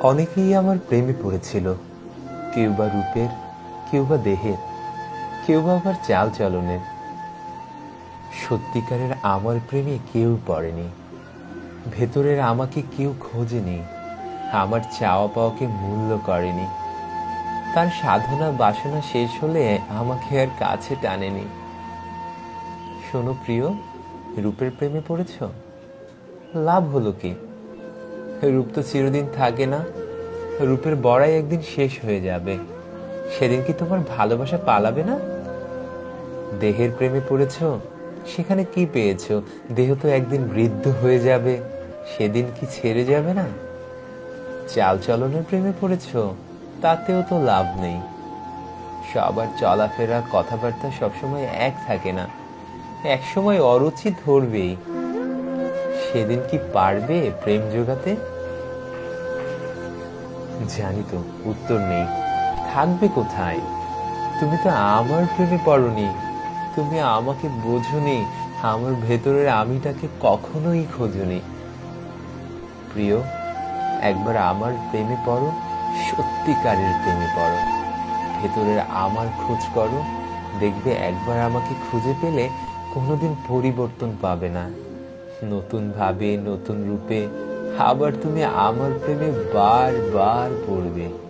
অনেকেই আমার প্রেমে পড়েছিল। কেউ বা রূপের, কেউ বা দেহের, কেউ বা আবার চাল চলনের। সত্যিকারের আমার প্রেমে কেউ পড়েনি। ভেতরের আমাকে কেউ খোঁজেনি। আমার চাওয়া পাওয়াকে মূল্য করেনি। তার সাধনা বাসনা শেষ হলে আমাকে আর কাছে টানেনি। শোনো প্রিয়, রূপের প্রেমে পড়েছ? লাভ হলো কি? রূপ তো চিরদিন থাকে না। রূপের বড়াই একদিন শেষ হয়ে যাবে। সেদিন কি তোমার ভালোবাসা পালাবে না? দেহের প্রেমে পড়েছ, সেখানে কি পেয়েছ? দেহ তো একদিন বৃদ্ধ হয়ে যাবে, সেদিন কি ছেড়ে যাবে না? চাল চলনের প্রেমে পড়েছ, তাতেও তো লাভ নেই। সবার চলাফেরা, কথাবার্তা সবসময় এক থাকে না। একসময় অরুচি ধরবেই। সেদিন কি পারবে প্রেম জোগাতে? জানি তো, উত্তর নেই। থাকবে কোথায়? তুমি তো আমার প্রেমে পড়নি। তুমি আমাকে বোঝনি। আমার ভেতরের আমিটাকে কখনোই খোঁজনি। প্রিয়, একবার আমার প্রেমে পড়ো, সত্যিকারের প্রেমে পড়ো। ভেতরের আমার খোঁজ করো। দেখবে একবার আমাকে খুঁজে পেলে কোনোদিন পরিবর্তন পাবে না। নতুন ভাবে, নতুন রূপে আবার তুমি আমার প্রেমে বারবার পড়বে